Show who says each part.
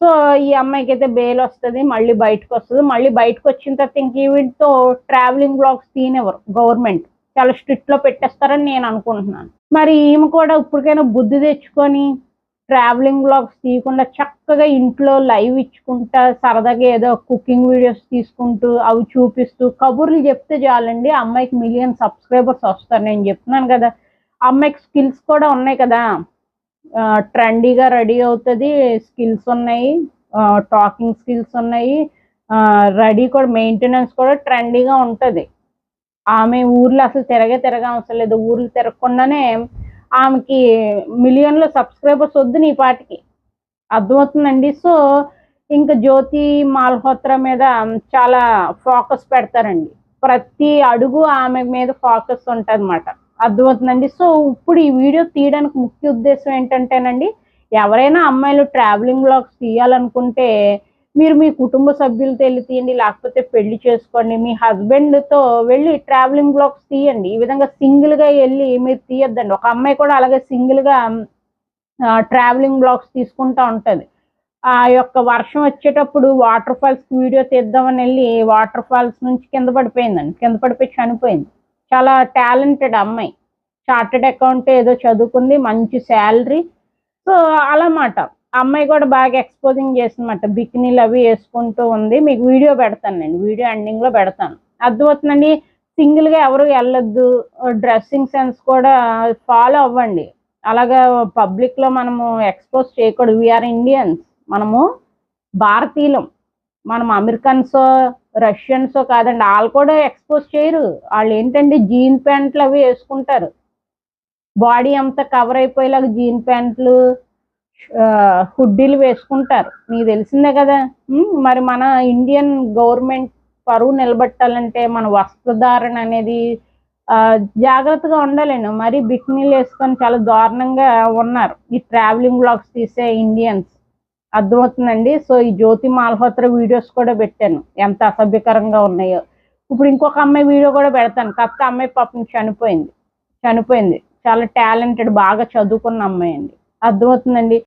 Speaker 1: So ఈ అమ్మాయికి అయితే బెయిల్ వస్తుంది మళ్ళీ బయటకు వస్తుంది మళ్ళీ బయటకు వచ్చిన తర్వాత ఇంక వీటితో ట్రావెలింగ్ బ్లాగ్స్ తీనేవారు గవర్నమెంట్ చాలా స్ట్రిక్ట్లో పెట్టేస్తారని నేను అనుకుంటున్నాను. మరి ఈమె కూడా ఇప్పటికైనా బుద్ధి తెచ్చుకొని ట్రావెలింగ్ బ్లాగ్స్ తీయకుండా చక్కగా ఇంట్లో లైవ్ ఇచ్చుకుంటా సరదాగా ఏదో కుకింగ్ వీడియోస్ తీసుకుంటూ అవి చూపిస్తూ కబుర్లు చెప్తే చాలండి అమ్మాయికి మిలియన్ సబ్స్క్రైబర్స్ వస్తారు నేను చెప్తున్నాను కదా. అమ్మాయికి స్కిల్స్ కూడా ఉన్నాయి కదా. ట్రెండీగా రెడీ అవుతుంది స్కిల్స్ ఉన్నాయి టాకింగ్ స్కిల్స్ ఉన్నాయి రెడీ కూడా మెయింటెనెన్స్ కూడా ట్రెండీగా ఉంటుంది. ఆమె ఊర్లో అసలు తిరగే తిరగ అవసరం లేదు ఊర్లు తిరగకుండానే ఆమెకి మిలియన్లో సబ్స్క్రైబర్స్ వద్దు నీ పాటికి. అర్థమవుతుందండి? సో ఇంకా జ్యోతి మాల్హోత్రా మీద చాలా ఫోకస్ పెడతారండి. ప్రతి అడుగు ఆమె మీద ఫోకస్ ఉంటుంది అన్నమాట అర్థమవుతుందండి. సో ఇప్పుడు ఈ వీడియో తీయడానికి ముఖ్య ఉద్దేశం ఏంటంటేనండి ఎవరైనా అమ్మాయిలు ట్రావెలింగ్ బ్లాగ్స్ తీయాలనుకుంటే మీరు మీ కుటుంబ సభ్యులతో వెళ్ళి తీయండి లేకపోతే పెళ్ళి చేసుకోండి మీ హస్బెండ్తో వెళ్ళి ట్రావెలింగ్ బ్లాగ్స్ తీయండి. ఈ విధంగా సింగిల్గా వెళ్ళి మీరు తీయొద్దండి. ఒక అమ్మాయి కూడా అలాగే సింగిల్గా ట్రావెలింగ్ బ్లాగ్స్ తీసుకుంటూ ఉంటుంది. ఆ యొక్క వర్షం వచ్చేటప్పుడు వాటర్ ఫాల్స్కి వీడియో తీద్దామని వెళ్ళి వాటర్ ఫాల్స్ నుంచి కింద పడిపోయిందండి. కింద పడిపోయి చనిపోయింది. చాలా టాలెంటెడ్ అమ్మాయి. చార్టెడ్ అకౌంట్ ఏదో చదువుకుంది మంచి శాలరీ సో అలా మాట అమ్మాయి కూడా బాగా ఎక్స్పోజింగ్ చేసిందన్నమాట. బికినీలు అవి వేసుకుంటూ ఉంది. మీకు వీడియో పెడతాను నేను. వీడియో ఎండింగ్లో పెడతాను. అర్థమవుతుందండి? సింగిల్గా ఎవరు వెళ్ళొద్దు. డ్రెస్సింగ్ సెన్స్ కూడా ఫాలో అవ్వండి. అలాగా పబ్లిక్లో మనము ఎక్స్పోజ్ చేయకూడదు. వీఆర్ ఇండియన్స్ మనము భారతీయులం. మనం అమెరికన్స్ రష్యన్స్ కాదండి. వాళ్ళు కూడా ఎక్స్పోజ్ చేయరు. వాళ్ళు ఏంటంటే జీన్ ప్యాంట్లు అవి వేసుకుంటారు. బాడీ అంతా కవర్ అయిపోయేలాగా జీన్ ప్యాంట్లు హుడ్డీలు వేసుకుంటారు. మీకు తెలిసిందే కదా? మరి మన ఇండియన్ గవర్నమెంట్ పరువు నిలబెట్టాలంటే మన వస్త్రధారణ అనేది జాగ్రత్తగా ఉండాలండి మరి బిక్నీలు వేసుకొని చాలా దారుణంగా ఉన్నారు. ఈ ట్రావెలింగ్ బ్లాగ్స్ తీసే ఇండియన్స్ అర్థమవుతుందండి? సో ఈ జ్యోతి మాల్హోత్ర వీడియోస్ కూడా పెట్టాను. ఎంత అసభ్యకరంగా ఉన్నాయో. ఇప్పుడు ఇంకొక అమ్మాయి వీడియో కూడా పెడతాను. కాకపోతే అమ్మాయి పాపం చనిపోయింది. చనిపోయింది. చాలా టాలెంటెడ్ బాగా చదువుకున్న అమ్మాయి అండి. అర్థమవుతుందండి?